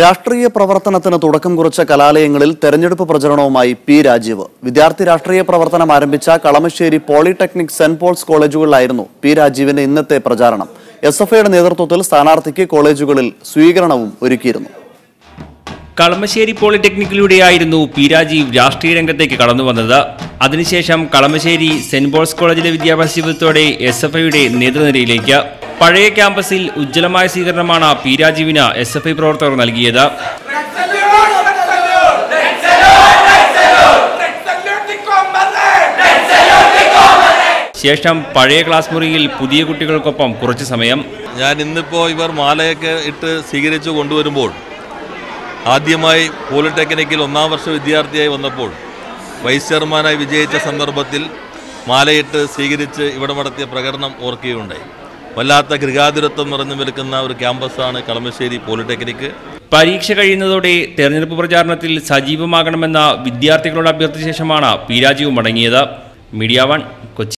രാഷ്ട്രീയ പ്രവർത്തനത്തിന് തുടക്കം കുറിച്ച കലാലയങ്ങളിൽ തെരഞ്ഞെടുപ്പ് പ്രചരണവുമായി പി രാജീവ്. വിദ്യാർത്ഥി രാഷ്ട്രീയ പ്രവർത്തനം ആരംഭിച്ച കളമശ്ശേരി പോളിടെക്നിക് സെന്റ് പോൾസ് കോളേജുകളിലായിരുന്നു പി രാജീവിന്റെ ഇന്നത്തെ പ്രചാരണം. എസ് എഫ് ഐയുടെ നേതൃത്വത്തിൽ സ്ഥാനാർത്ഥിക്ക് കോളേജുകളിൽ സ്വീകരണവും ഒരുക്കിയിരുന്നു. കളമശ്ശേരി പോളിടെക്നിക്കിലൂടെയായിരുന്നു പി രാജീവ് രാഷ്ട്രീയ രംഗത്തേക്ക് കടന്നു വന്നത്. അതിനുശേഷം കളമശ്ശേരി സെന്റ് പോൾസ് കോളേജിലെ വിദ്യാഭ്യാസ ജീവിതത്തോടെ എസ് എഫ് ഐയുടെ നേതൃനിരയിലേക്ക് പഴയ ക്യാമ്പസിൽ ഉജ്ജ്വലമായ സ്വീകരണമാണ് പി രാജീവിന് എസ് എഫ് ഐ പ്രവർത്തകർ നൽകിയത്. ശേഷം പഴയ ക്ലാസ് മുറിയിൽ പുതിയ കുട്ടികൾക്കൊപ്പം കുറച്ച് സമയം. ഞാൻ ഇന്നിപ്പോൾ ഇവർ മാലയൊക്കെ ഇട്ട് സ്വീകരിച്ചു കൊണ്ടുവരുമ്പോൾ ആദ്യമായി പോളിടെക്നിക്കിൽ ഒന്നാം വർഷ വിദ്യാർത്ഥിയായി വന്നപ്പോൾ വൈസ് ചെയർമാനായി വിജയിച്ച സന്ദർഭത്തിൽ മാലയിട്ട് സ്വീകരിച്ച് ഇവിടെ നടത്തിയ പ്രകടനം ഓർക്കുകയുണ്ടായി. വല്ലാത്ത ഗൃഹാതുരത്വം നിറഞ്ഞു നിൽക്കുന്ന ഒരു ക്യാമ്പസാണ് കളമശ്ശേരി പോളിടെക്നിക്ക് പരീക്ഷ കഴിയുന്നതോടെ തെരഞ്ഞെടുപ്പ് പ്രചാരണത്തിൽ സജീവമാകണമെന്ന വിദ്യാർത്ഥികളോട് അഭ്യർത്ഥിച്ച ശേഷമാണ് പി രാജീവ് മടങ്ങിയത് മീഡിയ വൺ കൊച്ചി.